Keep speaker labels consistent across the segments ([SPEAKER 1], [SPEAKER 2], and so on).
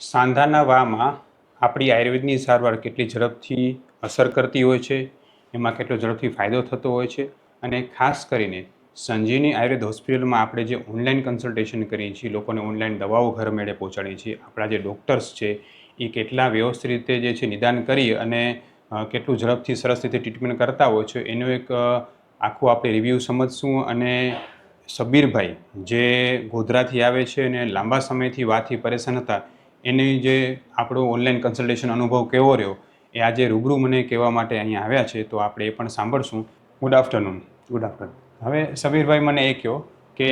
[SPEAKER 1] સાંધાના વામાં આપણી આયુર્વેદની સારવાર કેટલી ઝડપથી અસર કરતી હોય છે, એમાં કેટલો ઝડપથી ફાયદો થતો હોય છે અને ખાસ કરીને સંજીવની આયુર્વેદ હોસ્પિટલમાં આપણે જે ઓનલાઈન કન્સલ્ટેશન કરીએ છીએ, લોકોને ઓનલાઈન દવાઓ ઘર મેળે પહોંચાડીએ છીએ, આપણા જે ડૉક્ટર્સ છે, એ કેટલા વ્યવસ્થિત રીતે જે છે નિદાન કરી અને કેટલું ઝડપથી સરસ રીતે ટ્રીટમેન્ટ કરતા હોય છે, એનું એક આખું આપણે રિવ્યૂ સમજશું અને સબીરભાઈ જે ગોધરાથી આવે છે અને લાંબા સમયથી વાતથી પરેશાન હતા એની જે આપણો ઓનલાઈન કન્સલ્ટેશન અનુભવ કેવો રહ્યો એ આજે રૂબરૂ મને કહેવા માટે અહીંયા આવ્યા છે તો આપણે એ પણ સાંભળશું. ગુડ આફ્ટરનૂન
[SPEAKER 2] ગુડ આફ્ટરનૂન
[SPEAKER 1] હવે સમીરભાઈ મને એ કહો કે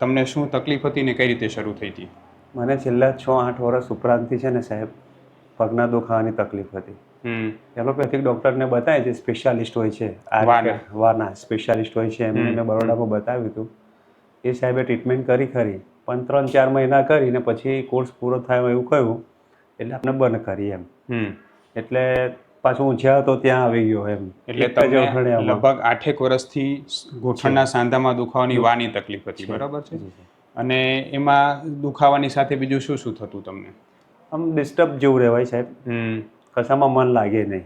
[SPEAKER 1] તમને શું તકલીફ હતી ને કઈ રીતે શરૂ થઈ હતી?
[SPEAKER 2] મને છેલ્લા છ આઠ વર્ષ ઉપરાંતથી છે ને સાહેબ પગના દુખાવાની તકલીફ હતી. એલોપેથિક ડૉક્ટરને બતાવે છે સ્પેશિયાલિસ્ટ હોય છે
[SPEAKER 1] વાના.
[SPEAKER 2] સ્પેશિયાલિસ્ટ હોય છે એમને. મેં બરોડામાં બતાવ્યું હતું. એ સાહેબે ટ્રીટમેન્ટ કરી ખરી. પણ ત્રણ ચાર મહિના કરીને પછી કોર્સ પૂરો થાય એવું કહ્યું એટલે આપણે બંધ કરી એમ.
[SPEAKER 1] હમ.
[SPEAKER 2] એટલે પાછું હું જ્યાં હતો ત્યાં આવી ગયો એમ.
[SPEAKER 1] એટલે. લગભગ આઠેક વર્ષથી ગોઠણના સાંધામાં દુખાવાની વાની તકલીફ હતી બરાબર છે? અને એમાં દુખાવાની સાથે બીજું શું શું થતું તમને?
[SPEAKER 2] આમ ડિસ્ટર્બ જેવું રહેવાય સાહેબ. કશામાં મન લાગે નહીં.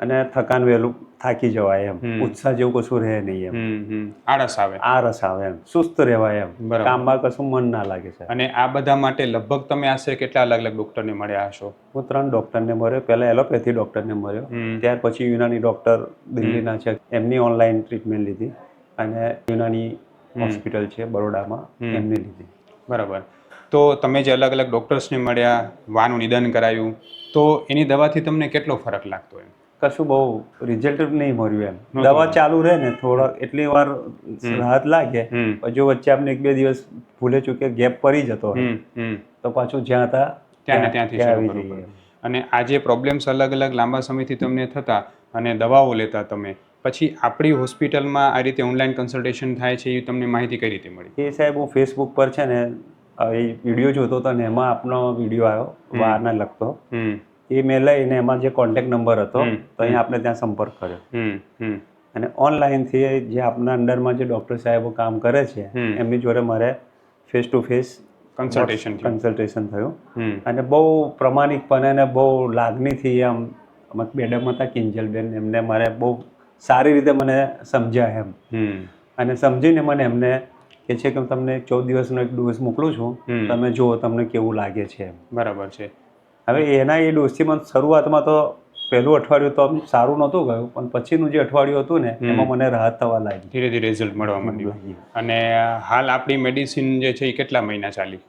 [SPEAKER 2] અને થકાન વહેલું થાકી જવાય એમ. ઉત્સાહ જેવું કશું રહે નહીં એમ.
[SPEAKER 1] આળસ આવે.
[SPEAKER 2] આરસ આવે એમ. સુસ્ત રહેવાય એમ. કામમાં કશું મન ના લાગે છે.
[SPEAKER 1] અને આ બધા માટે લગભગ તમે આશરે કેટલા અલગ અલગ ડોક્ટરને મળ્યા હશો?
[SPEAKER 2] હું ત્રણ ડૉક્ટરને મળ્યો. પહેલા એલોપેથી ડૉક્ટરને મળ્યો. ત્યાર પછી યુનાની ડૉક્ટર દિલ્હીના છે. એમની ઓનલાઈન ટ્રીટમેન્ટ લીધી. અને યુનાની હોસ્પિટલ છે બરોડામાં. એમની લીધી.
[SPEAKER 1] બરાબર. તો તમે જે અલગ અલગ ડૉક્ટર્સને મળ્યા વાનું નિદાન કરાયું તો એની દવાથી તમને કેટલો ફરક લાગતો એમ?
[SPEAKER 2] કશું બહુ રિઝલ્ટ નહીં મળ્યું એમ. દવા ચાલુ રહે ને થોડો એટલી વાર રાહત લાગે
[SPEAKER 1] હજુ
[SPEAKER 2] જો વચ્ચે આપણે એક બે દિવસ ભૂલે ચૂકે ગેપ પડી જતો તો પાછું જ્યાં હતા
[SPEAKER 1] ત્યાં ત્યાંથી
[SPEAKER 2] આવી જઈએ.
[SPEAKER 1] અને આ જે પ્રોબ્લેમ્સ અલગ અલગ લાંબા સમયથી તમને થતા અને દવાઓ લેતા તમે પછી આપણી હોસ્પિટલમાં આ રીતે ઓનલાઈન કન્સલ્ટેશન થાય છે એ તમને માહિતી કઈ રીતે મળી?
[SPEAKER 2] એ સાહેબ હું ફેસબુક પર છે ને એ વીડિયો જોતો હતો ને એમાં આપનો વીડિયો આવ્યો. વારના લગતો. એ મેં લઈને એમાં જે કોન્ટેક્ટ નંબર હતો. તો અહીંયા આપણે ત્યાં સંપર્ક કર્યો. અને ઓનલાઈનથી જે આપના અંડરમાં જે ડૉક્ટર સાહેબો કામ કરે છે એમની જોડે મારે face to face
[SPEAKER 1] consultation
[SPEAKER 2] consultation થયું. અને બહુ પ્રમાણિકપણે અને બહુ લાગણીથી આમ મેડમ હતા કિંજલબેન એમને મારે બહુ સારી રીતે મને સમજ્યા એમ. અને સમજીને મને એમને કે છે કે તમને ચૌદ દિવસનો એક ડોઝ મોકલું છું તમે જુઓ તમને કેવું લાગે છે
[SPEAKER 1] બરાબર છે.
[SPEAKER 2] હવે એના એ ડોઝથી મને શરૂઆતમાં તો પહેલું અઠવાડિયું તો સારું નહોતું ગયું પણ પછીનું જે અઠવાડિયું હતું ને એમાં મને રાહત થવા લાગી.
[SPEAKER 1] ધીરે ધીરે રિઝલ્ટ મળવા માંડ્યું. અને હાલ આપણી મેડિસિન જે છે એ કેટલા મહિના ચાલી?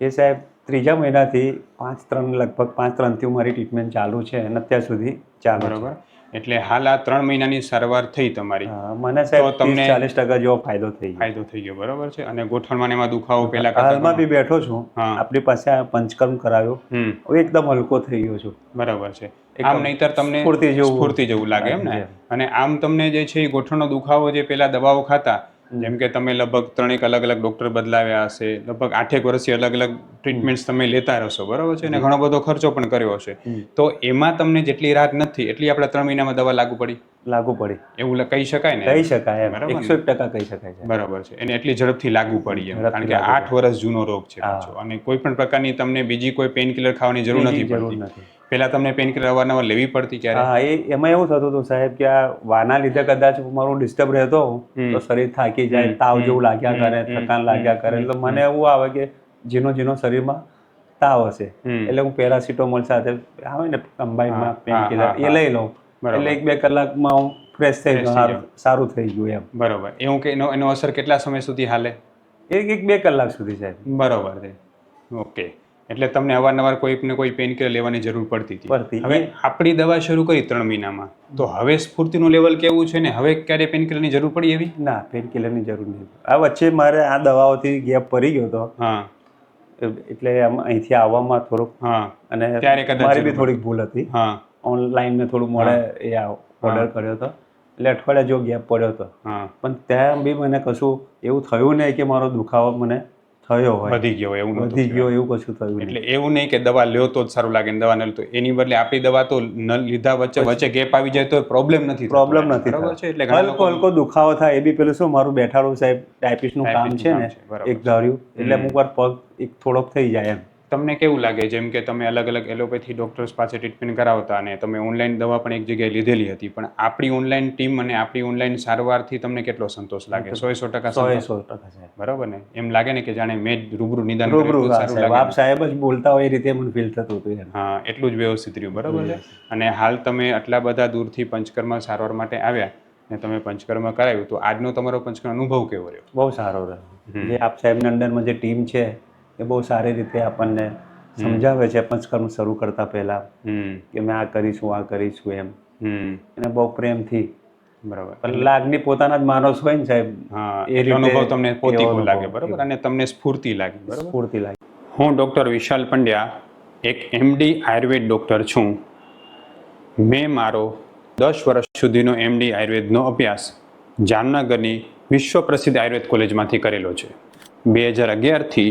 [SPEAKER 2] એ સાહેબ ત્રીજા મહિનાથી પાંચ ત્રણ લગભગ પાંચ ત્રણથી મારી ટ્રીટમેન્ટ ચાલુ છે અને અત્યાર સુધી ચાલુ.
[SPEAKER 1] બરાબર. એટલે હાલ આ ત્રણ મહિનાની સારવાર થઈ તમારી.
[SPEAKER 2] મને સાહેબ
[SPEAKER 1] તો તમને-
[SPEAKER 2] ચાલીસ ટકા જેવો ફાયદો થઈ
[SPEAKER 1] ફાયદો થઈ ગયો બરોબર છે? અને ગોઠણમાં ને એમાં દુખાવો પહેલા
[SPEAKER 2] હાલમાં બી બેઠો છું. આપણી પાસે આ પંચકર્મ કરાવ્યો હું એકદમ હલકો થઈ ગયો છું.
[SPEAKER 1] બરાબર છે. આમ નહીતર તમને
[SPEAKER 2] સ્ફૂર્તિ જેવું
[SPEAKER 1] સ્ફૂર્તિ જેવું લાગે એમ ને? અને આમ તમને જે છે એ ગોઠણનો દુખાવો જે પેલા દવાઓ ખાતા જેમ કે તમે લગભગ ત્રણેક અલગ અલગ ડોક્ટર બદલાવ્યા હશે લગભગ આઠેક વર્ષથી અલગ અલગ ટ્રીટમેન્ટ્સ તમે લેતા રહેશો બરાબર છે? અને ઘણો બધો ખર્ચો પણ કર્યો હશે. તો એમાં તમને જેટલી રાહત નથી એટલી આપણે ત્રણ મહિનામાં દવા લાગુ પડી.
[SPEAKER 2] લાગુ પડી.
[SPEAKER 1] એવું કહી શકાય ને?
[SPEAKER 2] કહી શકાય
[SPEAKER 1] બરાબર
[SPEAKER 2] એકસો ટકા કહી શકાય છે.
[SPEAKER 1] બરાબર છે. એને એટલી ઝડપથી લાગુ પડી એમ. કારણ કે આઠ વર્ષ જૂનો રોગ છે અને કોઈ પણ પ્રકારની તમને બીજી કોઈ પેઇન કિલર ખાવાની જરૂર નથી પડતી. પહેલા તમને પેન કિલર અવારનવાર લેવી પડતી ક્યારે
[SPEAKER 2] હા એ એમાં એવું થતું હતું સાહેબ કે આ વાના લીધે કદાચ મારું ડિસ્ટર્બ રહેતો તો શરીર થાકી જાય તાવ જેવું લાગ્યા કરે. થકાન લાગ્યા કરે. એટલે મને એવું આવે કે જીનો જીનો શરીરમાં તાવ હશે. એટલે હું પેરાસિટામોલ સાથે આવે ને કમ્બાઈનમાં પેન કિલર એ લઈ લઉં. એટલે એક બે કલાકમાં હું ફ્રેશ થઈ ગયો સારું- સારું થઈ ગયું એમ.
[SPEAKER 1] બરોબર. એવું કે એનો એનો અસર કેટલા સમય સુધી હાલે?
[SPEAKER 2] એક એક બે કલાક સુધી સાહેબ.
[SPEAKER 1] બરોબર છે. ઓકે. એટલે તમને અવારનવાર કોઈ ને કોઈ પેન કિલર લેવાની જરૂર પડતી હતી. હવે આપણી દવા શરૂ કરી ત્રણ મહિનામાં. તો હવે સ્ફૂર્તિનું લેવલ કેવું છે ને? હવે ક્યારે પેન કિલરની જરૂર પડી એવી?
[SPEAKER 2] ના પેન કિલરની જરૂર નહીં. આ વચ્ચે મારે આ દવાઓથી ગેપ પડી ગયો હતો.
[SPEAKER 1] હા.
[SPEAKER 2] એટલે આમ અહીંથી આવવામાં થોડુંક
[SPEAKER 1] હા.
[SPEAKER 2] અને
[SPEAKER 1] ત્યારે કદાચ
[SPEAKER 2] મારી બી થોડીક ભૂલ હતી.
[SPEAKER 1] હા.
[SPEAKER 2] ઓનલાઈન મેં થોડું મોડે એ ઓર્ડર કર્યો હતો. એટલે અઠવાડિયા જો ગેપ પડ્યો હતો.
[SPEAKER 1] હા.
[SPEAKER 2] પણ ત્યાં બી મને કશું એવું થયું નહીં કે મારો દુખાવો મને થયો હોય.
[SPEAKER 1] વધી ગયો એવું
[SPEAKER 2] વધી ગયો એવું કશું થયું
[SPEAKER 1] એટલે એવું નહીં કે દવા લ્યો તો જ સારું લાગે ને દવા ન લો તો. એની બદલે આપણી દવા તો ન લીધા વચ્ચે વચ્ચે ગેપ આવી જાય તો પ્રોબ્લેમ નથી
[SPEAKER 2] પ્રોબ્લેમ નથી
[SPEAKER 1] બરાબર છે? એટલે
[SPEAKER 2] હલકો
[SPEAKER 1] લોકો
[SPEAKER 2] હલકો દુખાવો થાય. એ બી પેલું શું મારું બેઠાડું સાહેબ ટાઈપિસ્ટનું કામ છે
[SPEAKER 1] નું
[SPEAKER 2] એક ધાર્યું. એટલે અમુક વાર પગ એક થોડોક થઈ જાય એમ.
[SPEAKER 1] તમને કેવું લાગે? જેમ કે તમે અલગ અલગ એલોપેથી ડૉક્ટર્સ પાસે ટ્રીટમેન્ટ કરાવતા અને તમે ઓનલાઈન દવા પણ એક જગ્યાએ લીધેલી હતી પણ આપણી ઓનલાઈન ટીમ અને આપણી ઓનલાઈન સારવારથી તમને કેટલો સંતોષ લાગે? સો સો ટકા
[SPEAKER 2] સો સો ટકા
[SPEAKER 1] બરાબર ને? એમ લાગે ને કે જાણે મેં રૂબરૂ નિદાન
[SPEAKER 2] રૂબરૂ આપ સાહેબ જ બોલતા હોય એ રીતે મને ફીલ થતું હતું
[SPEAKER 1] હા એટલું જ વ્યવસ્થિત રહ્યું બરાબર છે? અને હાલ તમે આટલા બધા દૂરથી પંચકર્મ સારવાર માટે આવ્યા ને તમે પંચકર્મ કરાવ્યું તો આજનો તમારો પંચકર્મ અનુભવ કેવો રહ્યો?
[SPEAKER 2] બહુ સારો રહ્યો. જે આપ સાહેબના અંડરમાં જે ટીમ છે એ બહુ સારી રીતે આપણને સમજાવે છે પંચકર્મ શરૂ કરતા પહેલા કે મેં આ કરીશું આ કરીશું એમ. એને બહુ પ્રેમથી.
[SPEAKER 1] બરાબર.
[SPEAKER 2] લાગણી પોતાના જ માણસ હોય ને સાહેબ. એ
[SPEAKER 1] અનુભવ તમને લાગે બરાબર? અને તમને સ્ફૂર્તિ લાગે
[SPEAKER 2] સ્ફૂર્તિ લાગે.
[SPEAKER 1] હું ડૉક્ટર વિશાલ પંડ્યા એક એમડી આયુર્વેદ ડૉક્ટર છું. મેં મારો દસ વર્ષ સુધીનો એમડી આયુર્વેદનો અભ્યાસ જામનગરની વિશ્વ પ્રસિદ્ધ આયુર્વેદ કોલેજમાંથી કરેલો છે. બે હજાર અગિયારથી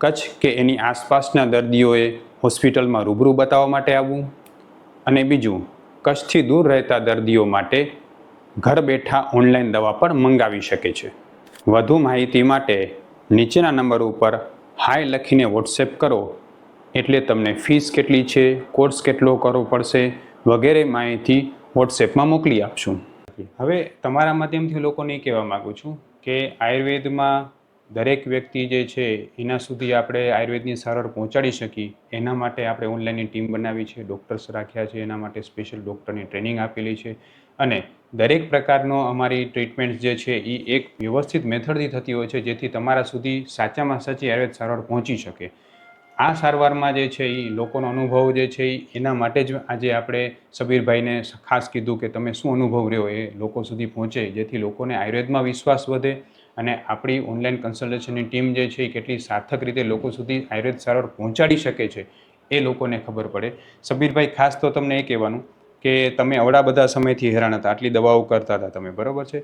[SPEAKER 1] કચ્છ કે એની આસપાસના દર્દીઓએ હોસ્પિટલમાં રૂબરૂ બતાવવા માટે આવવું અને બીજું, કચ્છથી દૂર રહેતા દર્દીઓ માટે ઘર બેઠા ઓનલાઈન દવા પણ મંગાવી શકે છે. વધુ માહિતી માટે નીચેના નંબર ઉપર હાય લખીને વોટ્સએપ કરો. એટલે તમને ફીસ કેટલી છે, કોર્સ કેટલો કરવો પડશે વગેરે માહિતી વોટ્સએપમાં મોકલી આપશું. હવે તમારા માધ્યમથી લોકોને એ કહેવા માગું છું કે આયુર્વેદમાં દરેક વ્યક્તિ જે છે, એના સુધી આપણે આયુર્વેદની સારવાર પહોંચાડી શકીએ. એના માટે આપણે ઓનલાઈનની ટીમ બનાવી છે, ડૉક્ટર્સ રાખ્યા છે, એના માટે સ્પેશિયલ ડૉક્ટરની ટ્રેનિંગ આપેલી છે. અને દરેક પ્રકારનો અમારી ટ્રીટમેન્ટ જે છે એ એક વ્યવસ્થિત મેથડથી થતી હોય છે, જેથી તમારા સુધી સાચામાં સાચી આયુર્વેદ સારવાર પહોંચી શકે. આ સારવારમાં જે છે એ લોકોનો અનુભવ જે છે એના માટે જ આજે આપણે સબીરભાઈને ખાસ કીધું કે તમે શું અનુભવ રહ્યો એ લોકો સુધી પહોંચે, જેથી લોકોને આયુર્વેદમાં વિશ્વાસ વધે અને આપણી ઓનલાઈન કન્સલ્ટેશનની ટીમ જે છે એ કેટલી સાર્થક રીતે લોકો સુધી આયુર્વેદ સારવાર પહોંચાડી શકે છે એ લોકોને ખબર પડે. સબીરભાઈ ખાસ તો તમને એ કહેવાનું કે તમે અવડા બધા સમયથી હેરાન હતા આટલી દવાઓ કરતા હતા તમે બરાબર છે?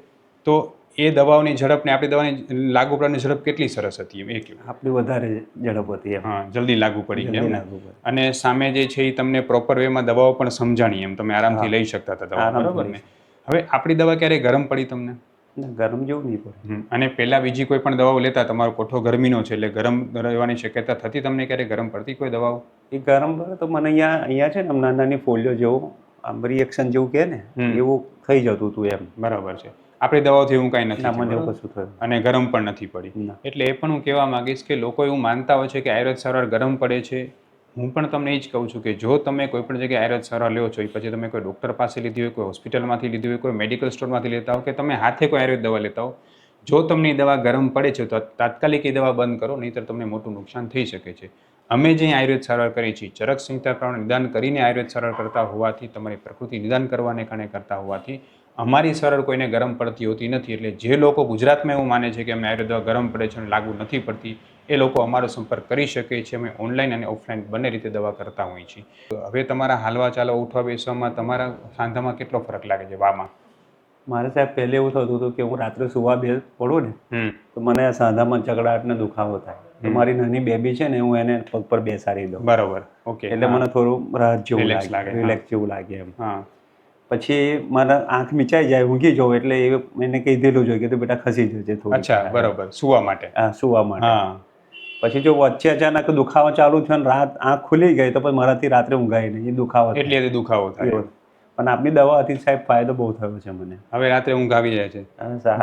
[SPEAKER 1] તો એ દવાઓની ઝડપને આપણી દવાની લાગુ પડવાની ઝડપ કેટલી સરસ હતી એમ એ કહ્યું
[SPEAKER 2] આપણી વધારે ઝડપ હતી
[SPEAKER 1] હા જલ્દી લાગુ પડી
[SPEAKER 2] પડે.
[SPEAKER 1] અને સામે જે છે એ તમને પ્રોપર વેમાં દવાઓ પણ સમજાણી એમ તમે આરામથી લઈ શકતા હતા બરાબર ને હવે આપણી દવા ક્યારે ગરમ પડી તમને?
[SPEAKER 2] ગરમ જેવું નહીં પડે.
[SPEAKER 1] અને પહેલાં બીજી કોઈ પણ દવાઓ લેતા તમારો કોઠો ગરમીનો છે એટલે ગરમ રહેવાની શક્યતા થતી તમને ક્યારે? ગરમ પડતી કોઈ દવાઓ?
[SPEAKER 2] એ ગરમ પડે તો મને અહીંયા અહીંયા છે ને આમ નાની નાની ફોલ્યો જેવું આમ રિએક્શન જેવું કહે ને એવું થઈ જતું હતું એમ.
[SPEAKER 1] બરાબર છે. આપણે દવાઓથી એવું કાંઈ નથી
[SPEAKER 2] મને કશું થયું.
[SPEAKER 1] અને ગરમ પણ નથી પડી. એટલે એ પણ હું કહેવા માંગીશ કે લોકો એવું માનતા હોય છે કે આયુર્વેદ સારવાર ગરમ પડે છે. હું પણ તમને એ જ કહું છું કે જો તમે કોઈ પણ જગ્યાએ આયુર્વેદ સારવાર લ્યો છો, એ પછી તમે કોઈ ડૉક્ટર પાસે લીધી હોય, કોઈ હોસ્પિટલમાંથી લીધી હોય, કોઈ મેડિકલ સ્ટોરમાંથી લેતા હો કે તમે હાથે કોઈ આયુર્વેદ દવા લેતા હો, જો તમને એ દવા ગરમ પડે છે, તો તાત્કાલિક એ દવા બંધ કરો, નહીંતર તમને મોટું નુકસાન થઈ શકે છે. અમે જે આયુર્વેદ સારવાર કરીએ છીએ, ચરક સંહિતા પ્રમાણે નિદાન કરીને આયુર્વેદ સારવાર કરતા હોવાથી, તમારી પ્રકૃતિ નિદાન કરવાને કારણે કરતા હોવાથી, અમારી સારવાર કોઈને ગરમ પડતી હોતી નથી. એટલે જે લોકો ગુજરાતમાં એવું માને છે કે અમને આયુર્વેદ ગરમ પડે છે અને લાગુ નથી પડતી એ લોકો અમારો સંપર્ક કરી શકે છે. અમે ઓનલાઈન અને ઓફલાઈન બંને રીતે દવા કરતા હોઈએ છીએ. હવે તમારા હાલવા ચાલવા ઉઠવા બેસવામાં તમારા સાંધામાં કેટલો ફરક લાગે છે વામાં?
[SPEAKER 2] મારે સાહેબ પહેલે એવું થતું હતું કે હું રાત્રે સુવા બે પડું ને તો મને સાંધામાં ચકડાટ ને દુખાવો થાય. મારી નાની બેબી છે ને હું એને પગ પર બેસાડી દઉં.
[SPEAKER 1] બરોબર. ઓકે.
[SPEAKER 2] એટલે મને થોડું રાહત જેવું લાગે. રિલેક્સ જેવું લાગે એમ.
[SPEAKER 1] હા.
[SPEAKER 2] પછી મારા આંખ મીચાઈ જાય ઊંઘી જાઉં એટલે એ કહી દેલું જોઈએ કે બેટા ખસી જજે થોડું
[SPEAKER 1] અચ્છા બરોબર. સુવા માટે?
[SPEAKER 2] હા સુવા માટે.
[SPEAKER 1] હા.
[SPEAKER 2] પછી જો વચ્ચે અચાનક દુખાવો ચાલુ થયો અને રાત આંખ ખુલી ગઈ તો પછી મારાથી રાત્રે ઊંઘાય નહીં. એ દુખાવો.
[SPEAKER 1] એટલે એ દુખાવો થાય.
[SPEAKER 2] પણ આપની દવાથી સાહેબ ફાયદો બહુ થયો છે મને.
[SPEAKER 1] હવે રાત્રે ઊંઘ આવી જાય છે.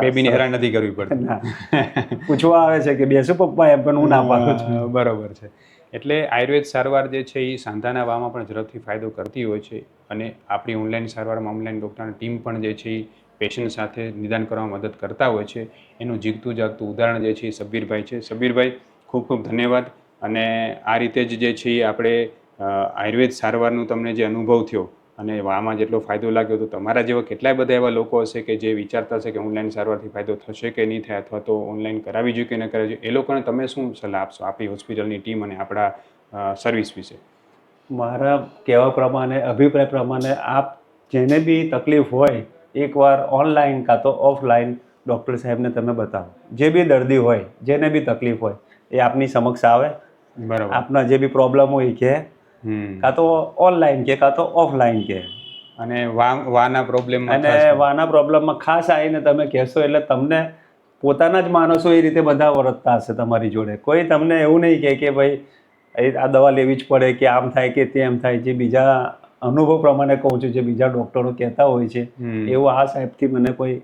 [SPEAKER 1] બેબીને હેરાન નથી કરવી પડતી.
[SPEAKER 2] પૂછવા આવે છે કે બેસો પપ્પા એમ પણ હું ના પાડું છું.
[SPEAKER 1] બરોબર છે. એટલે આયુર્વેદ સારવાર જે છે એ સાંધાના વામાં પણ ઝડપથી ફાયદો કરતી હોય છે અને આપણી ઓનલાઈન સારવારમાં ઓનલાઈન ડૉક્ટરની ટીમ પણ જે છે એ પેશન્ટ સાથે નિદાન કરવામાં મદદ કરતા હોય છે. એનું જીગતું જાગતું ઉદાહરણ જે છે એ સબીરભાઈ છે. સબીરભાઈ ખૂબ ખૂબ ધન્યવાદ. અને આ રીતે જ જે છે આપણે આયુર્વેદ સારવારનું તમને જે અનુભવ થયો અને આમાં જેટલો ફાયદો લાગ્યો તો તમારા જેવા કેટલાય બધા એવા લોકો હશે કે જે વિચારતા હશે કે ઓનલાઈન સારવારથી ફાયદો થશે કે નહીં થાય અથવા તો ઓનલાઈન કરાવી જોઈએ કે ન કરાવી જોઈએ, એ લોકોને તમે શું સલાહ આપશો આપણી હોસ્પિટલની ટીમ અને આપણા સર્વિસ વિશે?
[SPEAKER 2] મારા કહેવા પ્રમાણે, અભિપ્રાય પ્રમાણે, આપ જેને બી તકલીફ હોય, એકવાર ઓનલાઈન કાં તો ઓફલાઈન ડૉક્ટર સાહેબને તમે બતાવો. જે બી દર્દી હોય, જેને બી તકલીફ હોય એ આપની સમક્ષ આવે.
[SPEAKER 1] બરાબર.
[SPEAKER 2] આપના જે બી પ્રોબ્લેમ હોય
[SPEAKER 1] કે
[SPEAKER 2] કાં તો ઓનલાઈન કે કાં તો ઓફલાઈન કે
[SPEAKER 1] અને વાના પ્રોબ્લેમ
[SPEAKER 2] અને વાના પ્રોબ્લેમમાં ખાસ આવીને તમે કહેશો એટલે તમને પોતાના જ માણસો એ રીતે બધા વર્તતા હશે તમારી જોડે. કોઈ તમને એવું નહીં કહે કે ભાઈ એ આ દવા લેવી જ પડે કે આમ થાય કે તેમ થાય. જે બીજા અનુભવ પ્રમાણે કહું છું જે બીજા ડૉક્ટરો કહેતા હોય છે એવું આ સાહેબથી મને કોઈ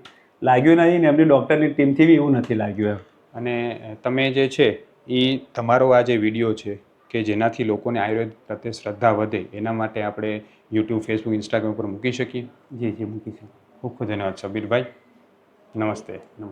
[SPEAKER 2] લાગ્યું નહીં ને એમની ડૉક્ટરની ટીમથી બી એવું નથી લાગ્યું એમ.
[SPEAKER 1] અને તમે જે છે એ તમારો આ જે વીડિયો છે કે જેનાથી લોકોને આયુર્વેદ પ્રત્યે શ્રદ્ધા વધે એના માટે આપણે યુટ્યુબ ફેસબુક ઇન્સ્ટાગ્રામ ઉપર મૂકી શકીએ?
[SPEAKER 2] જી જી મૂકી શકીએ.
[SPEAKER 1] ખૂબ ખૂબ ધન્યવાદ સબીરભાઈ. નમસ્તે.